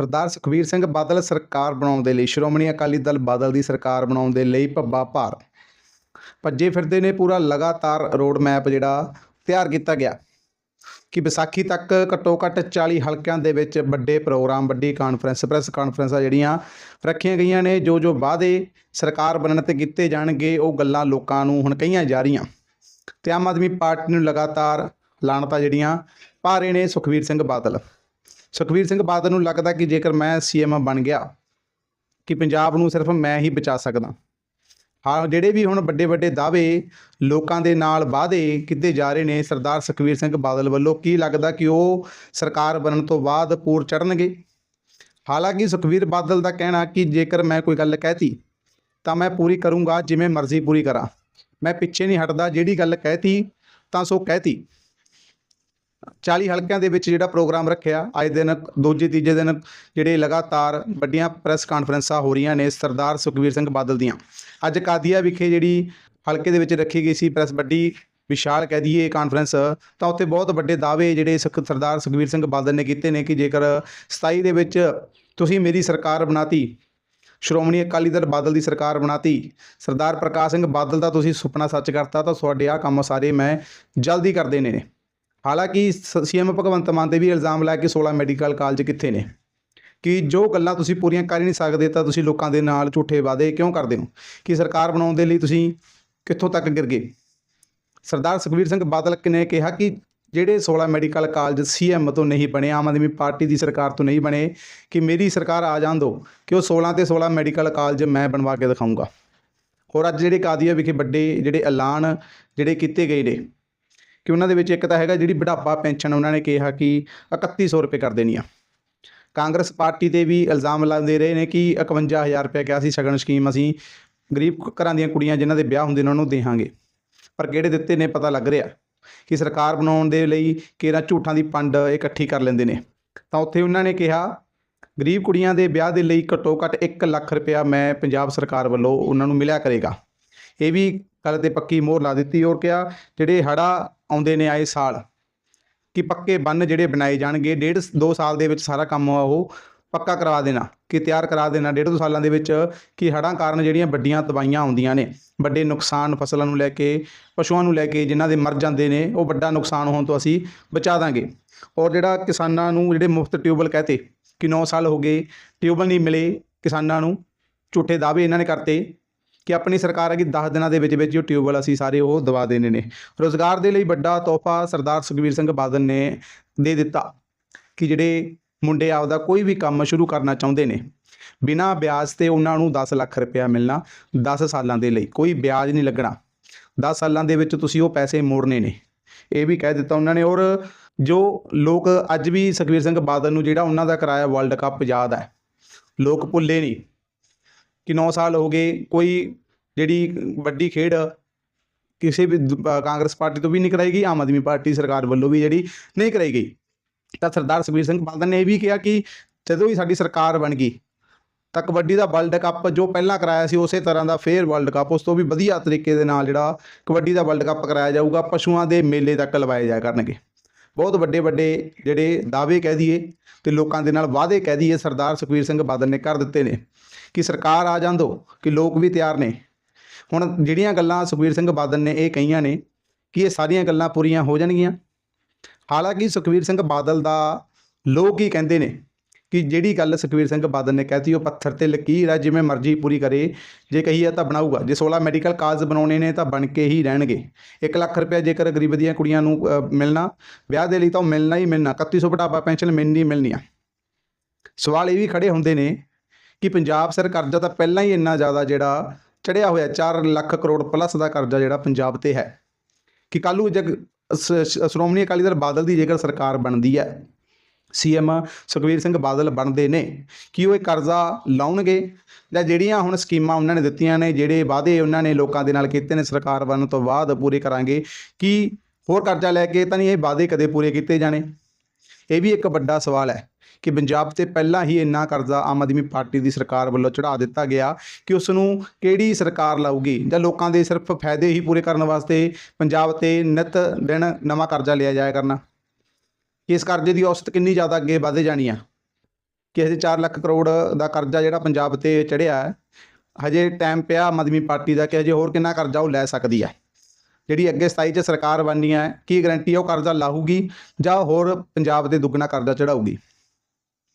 ਸਰਦਾਰ ਸੁਖਬੀਰ ਸਿੰਘ ਬਾਦਲ ਸਰਕਾਰ ਬਣਾਉਣ ਦੇ ਲਈ, ਸ਼੍ਰੋਮਣੀ ਅਕਾਲੀ ਦਲ ਬਾਦਲ ਦੀ ਸਰਕਾਰ ਬਣਾਉਣ ਦੇ ਲਈ ਭੱਬਾ ਭਾਰ। ਭੱਜੇ ਫਿਰਦੇ ਨੇ ਪੂਰਾ ਲਗਾਤਾਰ ਰੋਡ ਮੈਪ ਜਿਹੜਾ ਤਿਆਰ ਕੀਤਾ ਗਿਆ। ਕਿ ਵਿਸਾਖੀ ਤੱਕ ਘੱਟੋ ਘੱਟ 40 ਹਲਕਿਆਂ ਦੇ ਵਿੱਚ ਵੱਡੇ ਪ੍ਰੋਗਰਾਮ, ਵੱਡੀ ਕਾਨਫਰੰਸ ਪ੍ਰੈਸ ਕਾਨਫਰੰਸਾਂ ਜਿਹੜੀਆਂ ਰੱਖੀਆਂ ਗਈਆਂ ਨੇ, ਜੋ ਜੋ ਵਾਅਦੇ ਸਰਕਾਰ ਬਣਨ ਤੇ ਕੀਤੇ ਜਾਣਗੇ, ਉਹ ਗੱਲਾਂ ਲੋਕਾਂ ਨੂੰ ਹੁਣ ਕਹੀਆਂ ਜਾ ਰਹੀਆਂ। ਤੇ ਆਮ ਆਦਮੀ ਪਾਰਟੀ ਨੂੰ ਲਗਾਤਾਰ ਲਾਣਤਾ ਜਿਹੜੀਆਂ ਪਾ ਰਹੇ ਨੇ ਸੁਖਬੀਰ ਸਿੰਘ ਬਾਦਲ। ਸੁਖਬੀਰ ਸਿੰਘ ਬਾਦਲ ਨੂੰ ਲੱਗਦਾ ਕਿ ਜੇਕਰ ਮੈਂ ਸੀਐਮ ਬਣ ਗਿਆ, ਕਿ ਪੰਜਾਬ ਨੂੰ ਸਿਰਫ ਮੈਂ ਹੀ ਬਚਾ ਸਕਦਾ। ਹਾਂ, ਜਿਹੜੇ ਵੀ ਹੁਣ ਵੱਡੇ ਵੱਡੇ ਦਾਅਵੇ ਲੋਕਾਂ ਦੇ ਨਾਲ ਵਾਅਦੇ ਕੀਤੇ ਜਾ ਰਹੇ ਨੇ, ਸਰਦਾਰ ਸੁਖਬੀਰ ਸਿੰਘ ਬਾਦਲ ਵੱਲੋਂ ਕੀ ਲੱਗਦਾ ਕਿ ਉਹ ਸਰਕਾਰ ਬਣਨ ਤੋਂ ਬਾਅਦ ਪੂਰ ਚੜਨਗੇ ਹਾਲਾਂਕਿ ਸੁਖਬੀਰ ਬਾਦਲ ਦਾ ਕਹਿਣਾ ਕਿ ਜੇਕਰ ਮੈਂ ਕੋਈ ਗੱਲ ਕਹਿਤੀ, ਤਾਂ ਮੈਂ ਪੂਰੀ ਕਰੂੰਗਾ ਜਿਵੇਂ ਮਰਜ਼ੀ ਪੂਰੀ ਕਰਾਂ। ਮੈਂ ਪਿੱਛੇ ਨਹੀਂ ਹਟਦਾ, ਜਿਹੜੀ ਗੱਲ ਕਹਿਤੀ, ਤਾਂ ਸੋ ਕਹਿਤੀ। 40 ਹਲਕਿਆਂ ਦੇ ਵਿੱਚ ਜਿਹੜਾ ਪ੍ਰੋਗਰਾਮ ਰੱਖਿਆ, ਅੱਜ ਦਿਨ, ਦੂਜੇ, ਤੀਜੇ ਦਿਨ ਜਿਹੜੇ ਲਗਾਤਾਰ ਵੱਡੀਆਂ ਪ੍ਰੈਸ ਕਾਨਫਰੰਸਾਂ ਹੋ ਰਹੀਆਂ ਨੇ ਸਰਦਾਰ ਸੁਖਬੀਰ ਸਿੰਘ ਬਾਦਲ ਦੀਆਂ। ਅੱਜ ਕਾਦੀਆ ਵਿਖੇ ਜਿਹੜੀ ਹਲਕੇ ਦੇ ਵਿੱਚ ਰੱਖੀ ਗਈ ਸੀ ਪ੍ਰੈਸ, ਵੱਡੀ ਵਿਸ਼ਾਲ ਕਹਿ ਦਈਏ ਕਾਨਫਰੰਸ, ਤਾਂ ਉੱਥੇ ਬਹੁਤ ਵੱਡੇ ਦਾਅਵੇ ਜਿਹੜੇ ਸੁਖ- ਸਰਦਾਰ ਸੁਖਬੀਰ ਸਿੰਘ ਬਾਦਲ ਨੇ ਕੀਤੇ ਨੇ ਕਿ ਜੇਕਰ 27 ਦੇ ਵਿੱਚ ਤੁਸੀਂ ਮੇਰੀ ਸਰਕਾਰ ਬਣਾਤੀ, ਸ਼੍ਰੋਮਣੀ ਅਕਾਲੀ ਦਲ ਬਾਦਲ ਦੀ ਸਰਕਾਰ ਬਣਾਤੀ, ਸਰਦਾਰ ਪ੍ਰਕਾਸ਼ ਸਿੰਘ ਬਾਦਲ ਦਾ ਤੁਸੀਂ ਸੁਪਨਾ ਸੱਚ ਕਰਤਾ, ਤਾਂ ਤੁਹਾਡੇ ਆ ਕੰਮ ਸਾਰੇ ਮੈਂ ਜਲਦੀ ਕਰ ਦੇਣੇ ਨੇ। ਹਾਲਾਂਕਿ ਸੀਐਮ ਭਗਵੰਤ ਮਾਨ ਤੇ ਵੀ ਇਲਜ਼ਾਮ ਲਾਇਆ ਕਿ 16 ਮੈਡੀਕਲ ਕਾਲਜ ਕਿੱਥੇ ਨੇ? ਕਿ ਜੋ ਗੱਲਾਂ ਤੁਸੀਂ ਪੂਰੀਆਂ ਕਰ ਹੀ ਨਹੀਂ ਸਕਦੇ ਤਾਂ ਤੁਸੀਂ ਲੋਕਾਂ ਦੇ ਨਾਲ ਝੂਠੇ ਵਾਅਦੇ ਕਿਉਂ ਕਰਦੇ ਹੋ? ਕਿ ਸਰਕਾਰ ਬਣਾਉਣ ਦੇ ਲਈ ਤੁਸੀਂ ਕਿੱਥੋਂ ਤੱਕ ਗਿਰ ਗਏ? ਸਰਦਾਰ ਸੁਖਬੀਰ ਸਿੰਘ ਬਾਦਲ ਨੇ ਕਿਹਾ ਕਿ ਜਿਹੜੇ 16 ਮੈਡੀਕਲ ਕਾਲਜ ਸੀਐਮ ਤੋਂ ਨਹੀਂ ਬਣੇ, ਆਮ ਆਦਮੀ ਪਾਰਟੀ ਦੀ ਸਰਕਾਰ ਤੋਂ ਨਹੀਂ ਬਣੇ, ਕਿ ਮੇਰੀ ਸਰਕਾਰ ਆ ਜਾਣ ਦਿਓ ਕਿ ਉਹ 16 ਤੇ 16 ਮੈਡੀਕਲ ਕਾਲਜ ਮੈਂ ਬਣਵਾ ਕੇ ਦਿਖਾਊਂਗਾ। ਔਰ ਅੱਜ ਜਿਹੜੇ ਕਾਦੀਆ ਵਿਖੇ ਵੱਡੇ ਜਿਹੜੇ ਐਲਾਨ ਜਿਹੜੇ ਕੀਤੇ ਗਏ ਨੇ ਕਿ ਉਹਨਾਂ ਦੇ ਵਿੱਚ ਇੱਕ ਤਾਂ ਹੈਗਾ ਜਿਹੜੀ ਬੁਢਾਪਾ ਪੈਨਸ਼ਨ ਉਹਨਾਂ ਨੇ ਕਿਹਾ ਕਿ 3100 ਰੁਪਏ ਕਰ ਦੇਣੀ ਆ। ਕਾਂਗਰਸ ਪਾਰਟੀ ਤੇ ਵੀ ਇਲਜ਼ਾਮ ਲਾਉਂਦੇ ਰਹੇ ਨੇ ਕਿ 51000 ਰੁਪਏ ਕਿਹਾ ਸੀ ਸ਼ਗਨ ਸਕੀਮ, ਅਸੀਂ ਗਰੀਬ ਘਰਾਂ ਦੀਆਂ ਕੁੜੀਆਂ ਜਿਨ੍ਹਾਂ ਦੇ ਵਿਆਹ ਹੁੰਦੇ ਨੇ ਉਹਨਾਂ ਨੂੰ ਦੇਹਾਂਗੇ। ਪਰ ਕਿਹੜੇ ਦਿੱਤੇ ਨੇ ਪਤਾ ਲੱਗ ਰਿਹਾ ਕਿ ਸਰਕਾਰ ਬਣਾਉਣ ਦੇ ਲਈ ਕਿਹੜਾ ਝੂਠਾਂ ਦੀ ਪੰਡ ਇਕੱਠੀ ਕਰ ਲੈਂਦੇ ਨੇ। ਤਾਂ ਉੱਥੇ ਉਹਨਾਂ ਨੇ ਕਿਹਾ, ਗਰੀਬ ਕੁੜੀਆਂ ਦੇ ਵਿਆਹ ਦੇ ਲਈ ਘੱਟੋ ਘੱਟ 1 ਲੱਖ ਰੁਪਇਆ ਮੈਂ ਪੰਜਾਬ ਸਰਕਾਰ ਵੱਲੋਂ ਉਹਨਾਂ ਨੂੰ ਮਿਲਿਆ ਕਰੇਗਾ। ਇਹ ਵੀ ਗੱਲ ਤੇ ਪੱਕੀ ਮੋਹਰ ਲਾ ਦਿੱਤੀ ਔਰ ਕਿਹਾ, ਜਿਹੜੇ ਹੜਾ ਆਉਂਦੇ ਨੇ ਆਏ ਸਾਲ, ਕਿ ਪੱਕੇ ਬੰਨ ਜਿਹੜੇ ਬਣਾਏ ਜਾਣਗੇ, ਡੇਢ ਦੋ ਸਾਲ ਦੇ ਵਿੱਚ ਸਾਰਾ ਕੰਮ ਉਹ ਪੱਕਾ ਕਰਵਾ ਦੇਣਾ, ਕਿ ਤਿਆਰ ਕਰਾ ਦੇਣਾ, ਡੇਢ ਦੋ ਸਾਲਾਂ ਦੇ ਵਿੱਚ ਕਿ ਹੜ੍ਹਾਂ ਕਾਰਨ ਜਿਹੜੀਆਂ ਵੱਡੀਆਂ ਤਬਾਹੀਆਂ ਆਉਂਦੀਆਂ ਨੇ, ਵੱਡੇ ਨੁਕਸਾਨ ਫਸਲਾਂ ਨੂੰ ਲੈ ਕੇ, ਪਸ਼ੂਆਂ ਨੂੰ ਲੈ ਕੇ, ਜਿਨ੍ਹਾਂ ਦੇ ਮਰ ਜਾਂਦੇ ਨੇ, ਉਹ ਵੱਡਾ ਨੁਕਸਾਨ ਹੋਣ ਤੋਂ ਅਸੀਂ ਬਚਾ ਦਾਂਗੇ। ਔਰ ਜਿਹੜਾ ਕਿਸਾਨਾਂ ਨੂੰ ਜਿਹੜੇ ਮੁਫਤ ਟਿਊਬਲ ਕਹਤੇ, ਕਿ 9 ਸਾਲ ਹੋ ਗਏ ਟਿਊਬਲ ਨਹੀਂ ਮਿਲੇ ਕਿਸਾਨਾਂ ਨੂੰ, ਝੂਠੇ ਦਾਅਵੇ ਇਹਨਾਂ ਨੇ ਕਰਤੇ ਕਿ ਆਪਣੀ ਸਰਕਾਰ ਹੈਗੀ 10 ਦਿਨਾਂ ਦੇ ਵਿੱਚ ਵਿੱਚ ਜੋ ਟਿਊਬਲ ਅਸੀਂ ਸਾਰੇ ਉਹ ਦਵਾ ਦੇਣੇ ਨੇ। ਰੋਜ਼ਗਾਰ ਦੇ ਲਈ ਵੱਡਾ ਤੋਹਫਾ ਸਰਦਾਰ ਸੁਖਬੀਰ ਸਿੰਘ ਬਾਦਲ ਨੇ ਦੇ ਦਿੱਤਾ ਕਿ ਜਿਹੜੇ ਮੁੰਡੇ ਆਪਦਾ ਕੋਈ ਵੀ ਕੰਮ ਸ਼ੁਰੂ ਕਰਨਾ ਚਾਹੁੰਦੇ ਨੇ, ਬਿਨਾਂ ਵਿਆਜ ਤੇ ਉਹਨਾਂ ਨੂੰ 10 ਲੱਖ ਰੁਪਇਆ ਮਿਲਣਾ 10 ਸਾਲਾਂ ਦੇ ਲਈ, ਕੋਈ ਵਿਆਜ ਨਹੀਂ ਲੱਗਣਾ। 10 ਸਾਲਾਂ ਦੇ ਵਿੱਚ ਤੁਸੀਂ ਉਹ ਪੈਸੇ ਮੋੜਨੇ ਨੇ। ਇਹ ਵੀ ਕਹਿ ਦਿੱਤਾ ਉਹਨਾਂ ਨੇ ਔਰ ਜੋ ਲੋਕ ਅੱਜ ਵੀ ਸੁਖਬੀਰ ਸਿੰਘ ਬਾਦਲ ਨੂੰ ਜਿਹੜਾ ਉਹਨਾਂ ਦਾ ਕਰਾਇਆ ਵਰਲਡ ਕੱਪ ਯਾਦ ਹੈ, ਲੋਕ ਭੁੱਲੇ ਨਹੀਂ। ਕਿ 9 ਸਾਲ ਹੋ ਗਏ, ਕੋਈ ਜਿਹੜੀ ਵੱਡੀ ਖੇਡ ਕਿਸੇ ਵੀ ਕਾਂਗਰਸ ਪਾਰਟੀ ਤੋਂ ਵੀ ਨਹੀਂ ਕਰਾਈ ਗਈ, ਆਮ ਆਦਮੀ ਪਾਰਟੀ ਸਰਕਾਰ ਵੱਲੋਂ ਵੀ ਜਿਹੜੀ ਨਹੀਂ ਕਰਾਈ ਗਈ। ਤਾਂ ਸਰਦਾਰ ਸੁਖਬੀਰ ਸਿੰਘ ਬਾਦਲ ਨੇ ਇਹ ਵੀ ਕਿਹਾ ਕਿ ਜਦੋਂ ਵੀ ਸਾਡੀ ਸਰਕਾਰ ਬਣ ਗਈ, ਤਾਂ ਕਬੱਡੀ ਦਾ ਵਰਲਡ ਕੱਪ ਜੋ ਪਹਿਲਾਂ ਕਰਾਇਆ ਸੀ, ਉਸੇ ਤਰ੍ਹਾਂ ਦਾ ਫੇਰ ਵਰਲਡ ਕੱਪ, ਉਸ ਤੋਂ ਵੀ ਵਧੀਆ ਤਰੀਕੇ ਦੇ ਨਾਲ ਜਿਹੜਾ ਕਬੱਡੀ ਦਾ ਵਰਲਡ ਕੱਪ ਕਰਾਇਆ ਜਾਊਗਾ, ਪਸ਼ੂਆਂ ਦੇ ਮੇਲੇ ਤੱਕ ਲਵਾਏ ਜਾਇਆ ਕਰਨਗੇ। ਬਹੁਤ ਵੱਡੇ ਵੱਡੇ ਜਿਹੜੇ ਦਾਅਵੇ ਕਹਿ ਦਈਏ ਤੇ ਲੋਕਾਂ ਦੇ ਨਾਲ ਵਾਅਦੇ ਕਹਿ ਦਈਏ ਸਰਦਾਰ ਸੁਖਬੀਰ ਸਿੰਘ ਬਾਦਲ ਨੇ ਕਰ ਦਿੱਤੇ ਨੇ ਕਿ ਸਰਕਾਰ ਆ ਜਾਂਦੋ, ਕਿ ਲੋਕ ਵੀ ਤਿਆਰ ਨੇ। ਹੁਣ ਜਿਹੜੀਆਂ ਗੱਲਾਂ ਸੁਖਬੀਰ ਸਿੰਘ ਬਾਦਲ ਨੇ ਇਹ ਕਹੀਆਂ ਨੇ ਕਿ ਇਹ ਸਾਰੀਆਂ ਗੱਲਾਂ ਪੂਰੀਆਂ ਹੋ ਜਾਣਗੀਆਂ। ਹਾਲਾਂਕਿ ਸੁਖਬੀਰ ਸਿੰਘ ਬਾਦਲ ਦਾ ਲੋਕ ਹੀ ਕਹਿੰਦੇ ਨੇ ਕਿ ਜਿਹੜੀ ਗੱਲ ਸੁਖਬੀਰ ਸਿੰਘ ਬਾਦਲ ਨੇ ਕਹਿਤੀ, ਉਹ ਪੱਥਰ ਤੇ ਲਕੀਰ ਹੈ ਜਿਵੇਂ ਮਰਜ਼ੀ ਪੂਰੀ ਕਰੇ, ਜੇ ਕਹੀਏ ਤਾਂ ਬਣਾਊਗਾ, ਜੇ 16 ਮੈਡੀਕਲ ਕਾਲਜ ਬਣਾਉਣੇ ਨੇ ਤਾਂ ਬਣ ਕੇ ਹੀ ਰਹਿਣਗੇ। 1 ਲੱਖ ਰੁਪਏ ਜੇਕਰ ਗਰੀਬ ਦੀਆਂ ਕੁੜੀਆਂ ਨੂੰ ਮਿਲਣਾ, ਵਿਆਹ ਦੇ ਲਈ ਤਾਂ ਉਹ ਮਿਲਣਾ ਹੀ ਮਿਲਣਾ 3100 ਬੁਢਾਪਾ ਪੈਨਸ਼ਨ ਮਿਲਣੀ ਮਿਲਣੀ ਆ। ਸਵਾਲ ਇਹ ਵੀ ਖੜੇ ਹੁੰਦੇ ਨੇ ਕਿ ਪੰਜਾਬ ਸਰ ਕਰਜ਼ਾ ਤਾਂ ਪਹਿਲਾਂ ਹੀ ਇੰਨਾ ਜ਼ਿਆਦਾ ਜਿਹੜਾ ਚੜਿਆ ਹੋਇਆ 4 ਲੱਖ ਕਰੋੜ ਪਲੱਸ ਦਾ ਕਰਜ਼ਾ ਜਿਹੜਾ ਪੰਜਾਬ ਤੇ ਹੈ। ਕਿ ਕੱਲ੍ਹ ਨੂੰ ਜਗ ਸ਼੍ਰੋਮਣੀ ਅਕਾਲੀ ਦਲ ਬਾਦਲ ਦੀ ਜੇਕਰ ਸਰਕਾਰ ਬਣਦੀ ਹੈ ਸੀਐਮ ਸੁਖਬੀਰ ਸਿੰਘ ਬਾਦਲ ਬਣਦੇ ਨੇ। ਕਿ ਉਹ ਇਹ ਕਰਜ਼ਾ ਲਾਉਣਗੇ? ਜਾਂ ਜਿਹੜੀਆਂ ਹੁਣ ਸਕੀਮਾਂ ਉਹਨਾਂ ਨੇ ਦਿੱਤੀਆਂ ਨੇ, ਜਿਹੜੇ ਵਾਅਦੇ ਉਹਨਾਂ ਨੇ ਲੋਕਾਂ ਦੇ ਨਾਲ ਕੀਤੇ ਨੇ ਸਰਕਾਰ ਬਣਨ ਤੋਂ ਬਾਅਦ ਪੂਰੇ ਕਰਾਂਗੇ, ਕਿ ਹੋਰ ਕਰਜ਼ਾ ਲੈ ਕੇ ਤਾਂ ਨਹੀਂ ਇਹ ਵਾਅਦੇ ਕਦੇ ਪੂਰੇ ਕੀਤੇ ਜਾਣੇ? ਇਹ ਵੀ ਇੱਕ ਵੱਡਾ ਸਵਾਲ ਹੈ ਕਿ ਪੰਜਾਬ ਤੇ ਪਹਿਲਾਂ ਹੀ ਇੰਨਾ ਕਰਜ਼ਾ ਆਮ ਆਦਮੀ ਪਾਰਟੀ ਦੀ ਸਰਕਾਰ ਵੱਲੋਂ ਚੜਾ ਦਿੱਤਾ ਗਿਆ ਕਿ ਉਸ ਨੂੰ ਕਿਹੜੀ ਸਰਕਾਰ ਲਾਊਗੀ? ਜਾਂ ਲੋਕਾਂ ਦੇ ਸਿਰਫ ਫਾਇਦੇ ਹੀ ਪੂਰੇ ਕਰਨ ਵਾਸਤੇ ਪੰਜਾਬ ਤੇ ਨਿਤ ਦਿਨ ਨਵਾਂ ਕਰਜ਼ਾ ਲਿਆ ਜਾਇਆ ਕਰਨਾ? ਇਸ ਕਰਜ਼ੇ ਦੀ ਔਸਤ ਕਿੰਨੀ ਜ਼ਿਆਦਾ ਅੱਗੇ ਵਧੇ ਜਾਣੀ ਆ? ਕਿ ਹਜੇ 4 ਲੱਖ ਕਰੋੜ ਦਾ ਕਰਜ਼ਾ ਜਿਹੜਾ ਪੰਜਾਬ ਤੇ ਚੜ੍ਹਿਆ ਹੈ, ਹਜੇ ਟਾਈਮ ਪਿਆ ਆਮ ਆਦਮੀ ਪਾਰਟੀ ਦਾ ਕਿ ਹਜੇ ਹੋਰ ਕਿੰਨਾ ਕਰਜ਼ਾ ਉਹ ਲੈ ਸਕਦੀ ਹੈ ਜਿਹੜੀ ਅੱਗੇ 27 ਚ ਸਰਕਾਰ ਬਣਨੀ ਹੈ ਕੀ ਗਰੰਟੀ ਹੈ ਉਹ ਕਰਜ਼ਾ ਲਾਹੂਗੀ ਜਾਂ ਹੋਰ ਪੰਜਾਬ ਤੇ ਦੁੱਗਣਾ ਕਰਜ਼ਾ ਚੜਾਊਗੀ